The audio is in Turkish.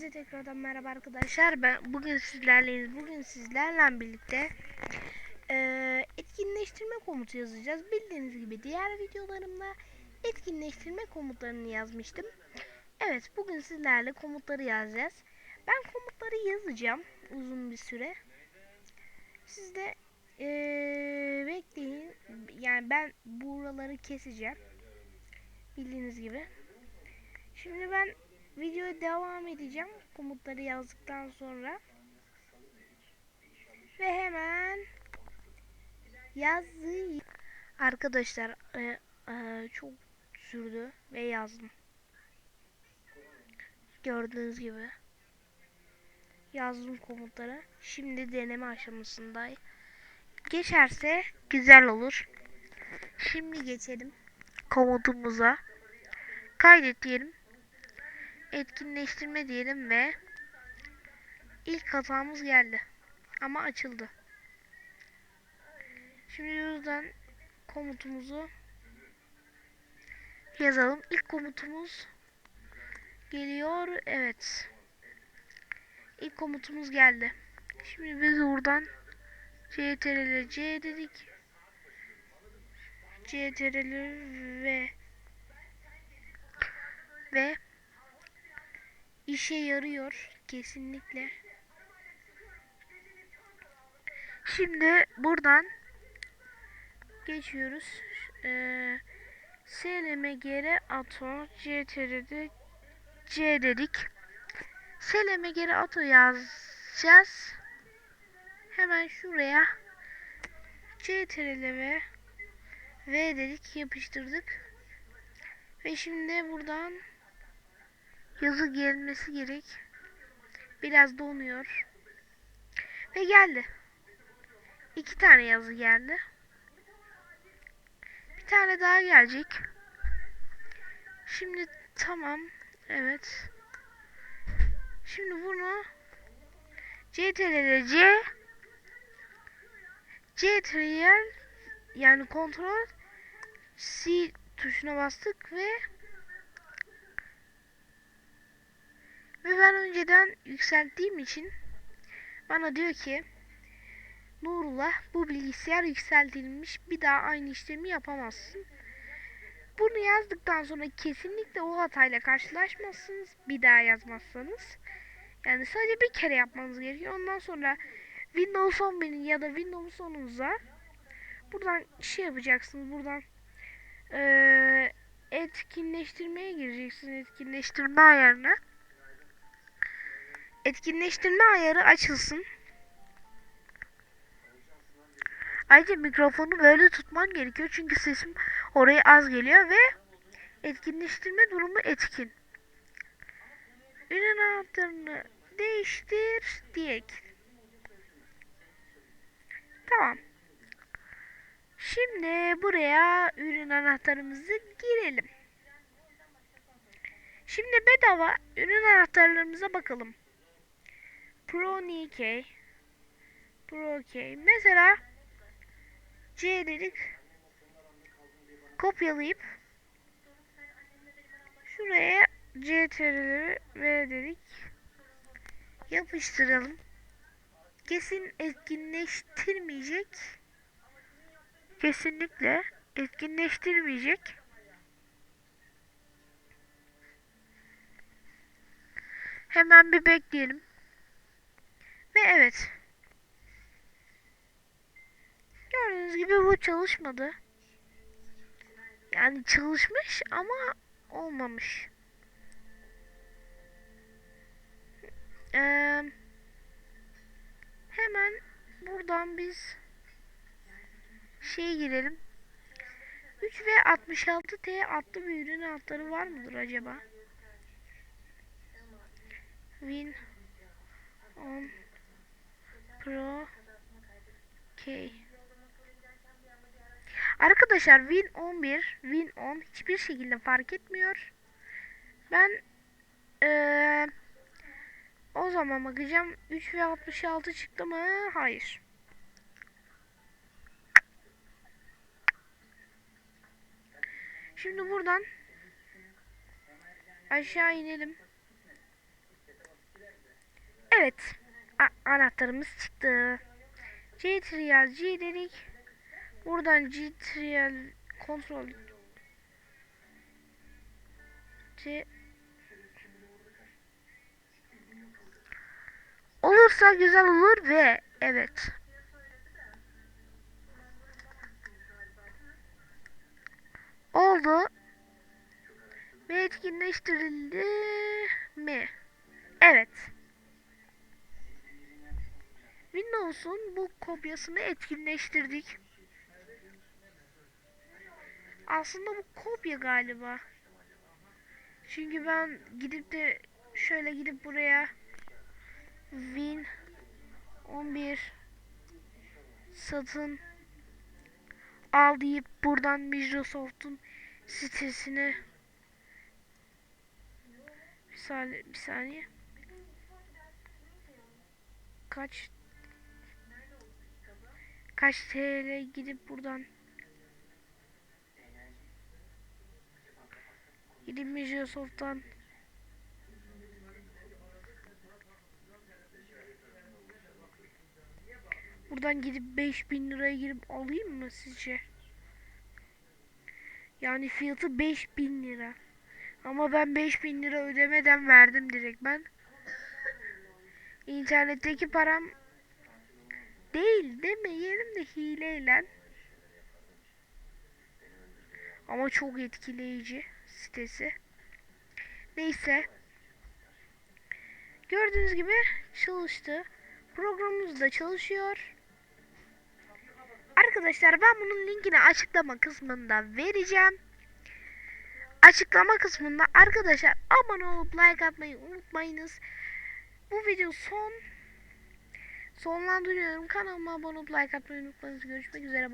Hepinize tekrardan merhaba arkadaşlar. Ben bugün sizlerleyiz. Bugün sizlerle birlikte eee, etkinleştirme komutu yazacağız. Bildiğiniz gibi diğer videolarımda etkinleştirme komutlarını yazmıştım. Evet, bugün sizlerle komutları yazacağız. Ben komutları yazacağım uzun bir süre. Siz de eee, bekleyin. Yani ben buraları keseceğim. Bildiğiniz gibi. Şimdi ben videoya devam edeceğim komutları yazdıktan sonra. Ve hemen yazayım. Arkadaşlar e, e, çok sürdü ve yazdım. Gördüğünüz gibi. Yazdım komutları. Şimdi deneme aşamasındayım. Geçerse güzel olur. Şimdi geçelim komutumuza. Kaydet diyelim etkinleştirme diyelim ve ilk hatamız geldi. Ama açıldı. Şimdi yüzden komutumuzu yazalım. İlk komutumuz geliyor. Evet. İlk komutumuz geldi. Şimdi biz buradan ctrl c dedik. ctrl v ve işe yarıyor kesinlikle. Şimdi buradan geçiyoruz. Ee, SLMGR ato CTR'de C dedik. SLMGR ato yazacağız. Hemen şuraya CTRL ve V dedik yapıştırdık. Ve şimdi buradan yazı gelmesi gerek. Biraz donuyor. Ve geldi. İki tane yazı geldi. Bir tane daha gelecek. Şimdi tamam. Evet. Şimdi bunu CTRL C CTRL yani kontrol C tuşuna bastık ve Ve ben önceden yükselttiğim için bana diyor ki Nurullah bu bilgisayar yükseltilmiş bir daha aynı işlemi yapamazsın. Bunu yazdıktan sonra kesinlikle o hatayla karşılaşmazsınız bir daha yazmazsanız. Yani sadece bir kere yapmanız gerekiyor. Ondan sonra Windows 11'in ya da Windows 10'unuza buradan şey yapacaksınız. Buradan ee, etkinleştirmeye gireceksiniz. Etkinleştirme ayarına etkinleştirme ayarı açılsın. Ayrıca mikrofonu böyle tutman gerekiyor çünkü sesim oraya az geliyor ve etkinleştirme durumu etkin. Ürün anahtarını değiştir diyek. Tamam. Şimdi buraya ürün anahtarımızı girelim. Şimdi bedava ürün anahtarlarımıza bakalım. Pro NK Pro K mesela C dedik. Kopyalayıp şuraya CTRL'leri V dedik. Yapıştıralım. Kesin etkinleştirmeyecek. Kesinlikle etkinleştirmeyecek. Hemen bir bekleyelim ve evet. Gördüğünüz gibi bu çalışmadı. Yani çalışmış ama olmamış. Ee, hemen buradan biz şey girelim. 3 ve 66T adlı bir ürün altları var mıdır acaba? Win on Pro K. Arkadaşlar Win 11, Win 10 hiçbir şekilde fark etmiyor. Ben ee, o zaman bakacağım 3 ve 66 çıktı mı? Hayır. Şimdi buradan aşağı inelim. Evet. Anahtarımız çıktı. G-Trial G dedik. Buradan G-Trial kontrol C Olursa güzel olur ve evet. Oldu. Ve etkinleştirildi mi? Evet. Windows'un bu kopyasını etkinleştirdik. Aslında bu kopya galiba. Çünkü ben gidip de şöyle gidip buraya Win 11 satın al deyip buradan Microsoft'un sitesine bir saniye, bir saniye. Kaç kaç TL gidip buradan gidip Microsoft'tan Buradan gidip 5000 liraya girip alayım mı sizce? Yani fiyatı 5000 lira. Ama ben 5000 lira ödemeden verdim direkt ben. İnternetteki param değil demeyelim de hileyle. Ama çok etkileyici sitesi. Neyse. Gördüğünüz gibi çalıştı. Programımız da çalışıyor. Arkadaşlar ben bunun linkini açıklama kısmında vereceğim. Açıklama kısmında arkadaşlar abone olup like atmayı unutmayınız. Bu video son sonlandırıyorum. Kanalıma abone olup like atmayı unutmayınız. Görüşmek üzere.